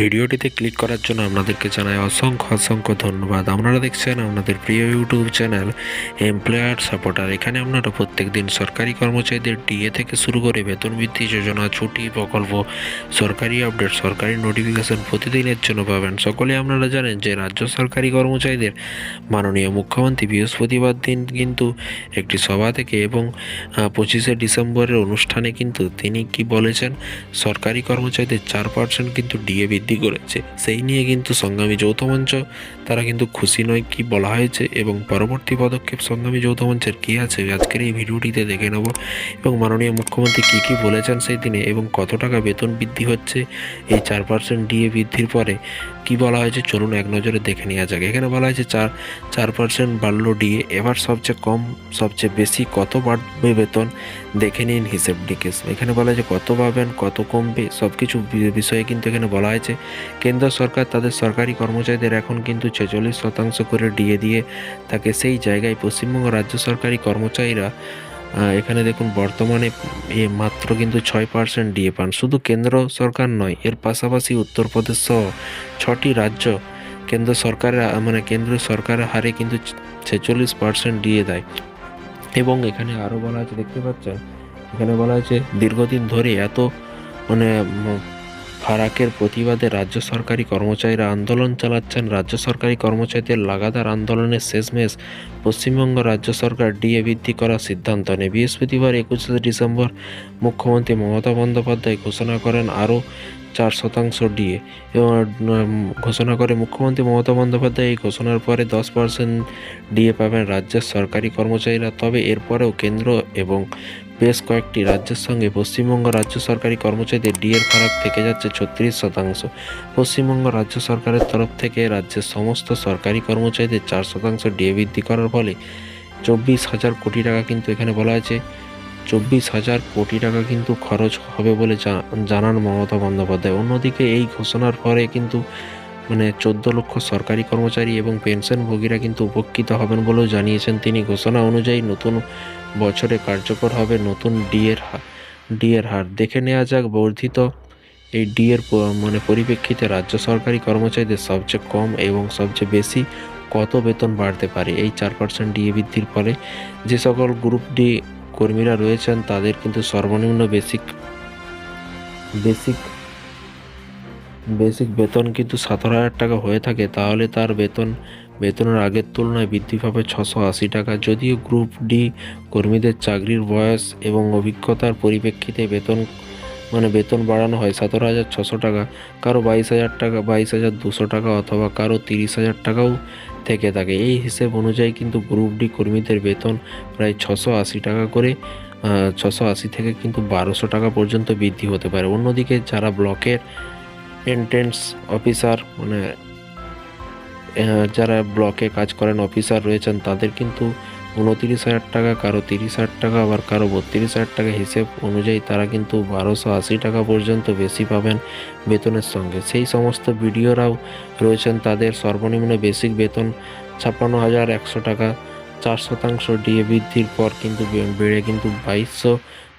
ভিডিওটিতে ক্লিক করার জন্য আপনাদেরকে জানাই অসংখ্য অসংখ্য ধন্যবাদ। আপনারা দেখছেন আপনাদের প্রিয় ইউটিউব চ্যানেল এমপ্লয়ার সাপোর্টার। এখানে আপনারা প্রত্যেক দিন সরকারি কর্মচারীদের ডিএ থেকে শুরু করে বেতন বৃদ্ধি, যোজনা, ছুটি, প্রকল্প, সরকারি আপডেট, সরকারি নোটিফিকেশন প্রতিদিনের জন্য পাবেন। সকলে আপনারা জানেন যে রাজ্য সরকারি কর্মচারীদের মাননীয় মুখ্যমন্ত্রী বৃহস্পতিবার দিন কিন্তু একটি সভা থেকে এবং পঁচিশে ডিসেম্বরের অনুষ্ঠানে কিন্তু তিনি কি বলেছেন? সরকারি কর্মচারীদের চার পার্সেন্ট কিন্তু ডিএ বৃদ্ধি করেছে। সেই নিয়ে কিন্তু সংগ্রামী যৌথ মঞ্চ, তারা কিন্তু খুশি নয় কি বলা হয়েছে এবং পরবর্তী পদক্ষেপ সংগ্রামী যৌথ মঞ্চের কী আছে? আজকের এই ভিডিওটিতে দেখে নেব এবং মাননীয় মুখ্যমন্ত্রী কী কী বলেছেন সেই দিনে এবং কত টাকা বেতন বৃদ্ধি হচ্ছে? এই চার পার্সেন্ট ডিএ বৃদ্ধির পরে কি বলা হয়েছে? চলুন এক নজরে দেখে নেওয়া যাক। এখানে বলা হয়েছে চার চার পার্সেন্ট বাড়লো ডিএ এবার সবচেয়ে কম, সবচেয়ে বেশি কত বাড়বে বেতন? দেখে নিন হিসেব নিকেশ। এখানে বলা হয়েছে কত পাবেন, কত কমবে সব কিছু বিষয়ে কিন্তু এখানে বলা হয়েছে কেন্দ্র সরকার তাদের সরকারি কর্মচারীদের এখন কিন্তু ছেচল্লিশ শতাংশ করে ডিএ দিয়ে থাকে সেই জায়গায় পশ্চিমবঙ্গ রাজ্য সরকারি কর্মচারীরা এখানে দেখুন বর্তমানে এ মাত্র কিন্তু ছয় পার্সেন্ট ডিএ পান। শুধু কেন্দ্র সরকার নয়, এর পাশাপাশি উত্তরপ্রদেশ সহ ছটি রাজ্য কেন্দ্র সরকারের মানে কেন্দ্র সরকারের হারে কিন্তু ছেচল্লিশ পার্সেন্ট ডিএ দেয়। এবং এখানে আরও বলা আছে, দেখতে পাচ্ছেন? এখানে বলা আছে, দীর্ঘদিন ধরে এত মানে ফারাকের প্রতিবাদে রাজ্য সরকারি কর্মচারীরা আন্দোলন চালাচ্ছেন। রাজ্য সরকারি কর্মচারীদের লাগাতার আন্দোলনের শেষমেশ পশ্চিমবঙ্গ রাজ্য সরকার ডিএ বৃদ্ধি করার সিদ্ধান্ত নেয়। বৃহস্পতিবার একুশে ডিসেম্বর মুখ্যমন্ত্রী মমতা বন্দ্যোপাধ্যায় ঘোষণা করেন আরও চার শতাংশ ডিএ এবং ঘোষণা করে মুখ্যমন্ত্রী মমতা বন্দ্যোপাধ্যায় এই ঘোষণার পরে দশ পার্সেন্ট ডিএ পাবেন রাজ্যের সরকারি কর্মচারীরা। তবে এরপরেও কেন্দ্র এবং বেশ কয়েকটি রাজ্যের সঙ্গে পশ্চিমবঙ্গ রাজ্য সরকারি কর্মচারীদের ডিএর ফারাক থেকে যাচ্ছে ছত্রিশ শতাংশ। পশ্চিমবঙ্গ রাজ্য সরকারের তরফ থেকে রাজ্যের সমস্ত সরকারি কর্মচারীদের চার শতাংশ ডিএ বৃদ্ধি করার ফলে চব্বিশ হাজার কোটি টাকা কিন্তু এখানে বলা আছে চব্বিশ হাজার কোটি টাকা কিন্তু খরচ হবে বলে জানান মমতা বন্দ্যোপাধ্যায়। অন্যদিকে এই ঘোষণার পরে কিন্তু মানে চোদ্দ লক্ষ সরকারি কর্মচারী এবং পেনশনভোগীরা কিন্তু উপকৃত হবেন বলেও জানিয়েছেন তিনি। ঘোষণা অনুযায়ী নতুন বছরে কার্যকর হবে নতুন ডিএর ডিএর হার। দেখে নেওয়া যাক বর্ধিত এই ডিএর মানে পরিপ্রেক্ষিতে রাজ্য সরকারি কর্মচারীদের সবচেয়ে কম এবং সবচেয়ে বেশি কত বেতন বাড়তে পারে? এই চার পার্সেন্ট ডিএ বৃদ্ধির ফলে যে সকল গ্রুপ ডি কর্মীরা রয়েছেন তাদের কিন্তু সর্বনিম্ন বেসিক বেসিক বেসিক বেতন কিন্তু সতেরো হাজার টাকা হয়ে থাকে, তাহলে তার বেতন, বেতনের আগের তুলনায় বৃদ্ধি পাবে ছশো আশি টাকা। যদিও গ্রুপ ডি কর্মীদের চাকরির বয়স এবং অভিজ্ঞতার পরিপ্রেক্ষিতে বেতন মানে বেতন বাড়ানো হয় সতেরো হাজার ছশো টাকা, কারও বাইশ হাজার টাকা, বাইশ হাজার দুশো টাকা অথবা কারও তিরিশ হাজার টাকাও থেকে থাকে। এই হিসেব অনুযায়ী কিন্তু গ্রুপ ডি কর্মীদের বেতন প্রায় ছশো আশি টাকা করে ছশো আশি থেকে কিন্তু বারোশো টাকা পর্যন্ত বৃদ্ধি হতে পারে। অন্যদিকে যারা ব্লকের এন্ট্রেন্স অফিসার মানে যারা ব্লকে কাজ করেন অফিসার রয়েছেন, তাদের কিন্তু উনতিরিশ হাজার টাকা, কারও তিরিশ হাজার টাকা, আবার কারও বত্রিশ হাজার টাকা হিসেব অনুযায়ী তারা কিন্তু বারোশো আশি টাকা পর্যন্ত বেশি পাবেন বেতনের সঙ্গে। সেই সমস্ত ভিডিওরাও রয়েছেন তাদের সর্বনিম্ন বেসিক বেতন ছাপ্পান্ন হাজার একশো টাকা, চার শতাংশ ডিএ বৃদ্ধির পর কিন্তু বেড়ে কিন্তু বাইশশো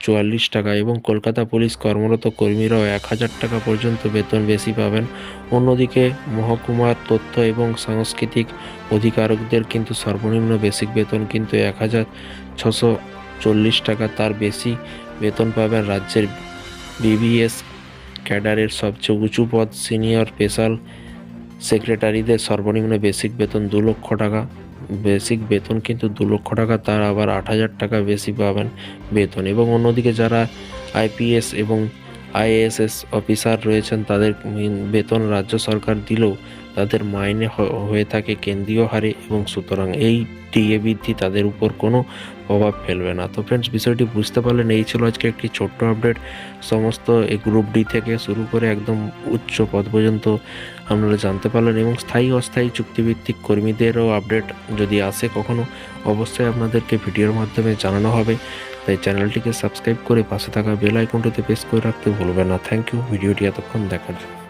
চুয়াল্লিশ টাকা এবং কলকাতা পুলিশ কর্মরত কর্মীরাও এক হাজার টাকা পর্যন্ত বেতন বেশি পাবেন। অন্যদিকে মহকুমার তথ্য এবং সাংস্কৃতিক অধিকারকদের কিন্তু সর্বনিম্ন বেসিক বেতন কিন্তু এক হাজার ছশো চল্লিশ টাকা। তার বেশি বেতন পাবেন রাজ্যের বিবিএস ক্যাডারের সবচেয়ে উঁচু পদ সিনিয়র স্পেশাল সেক্রেটারিদের সর্বনিম্ন বেসিক বেতন দু লক্ষ টাকা। বেসিক বেতন কিন্তু দু লক্ষ টাকা, তার আবার আট হাজার টাকা বেশি পাবেন বেতন। এবং অন্যদিকে যারা আইপিএস এবং আইএএসএস অফিসার রয়েছেন, তাদের বেতন রাজ্য সরকার দিলেও তাদের মাইনে হয়ে থাকে কেন্দ্রীয় হারে এবং সুতরাং এই ডিএ বৃদ্ধি তাদের উপর কোনো প্রভাব ফেলবে না। তো ফ্রেন্ডস বিষয়টি বুঝতে পারলেন, এই ছিল আজকে একটি ছোট্ট আপডেট সমস্ত এই গ্রুপ ডি থেকে শুরু করে একদম উচ্চ পদ পর্যন্ত আপনারা জানতে পারলেন এবং স্থায়ী অস্থায়ী চুক্তিভিত্তিক কর্মীদেরও আপডেট যদি আসে কখনো, অবশ্যই আপনাদেরকে ভিডিওর মাধ্যমে জানানো হবে। তাই চ্যানেলটিকে সাবস্ক্রাইব করে পাশে থাকা বেল আইকনটিতে প্রেস করে রাখতে ভুলবেন না। থ্যাংক ইউ ভিডিওটি এতক্ষণ দেখার জন্য।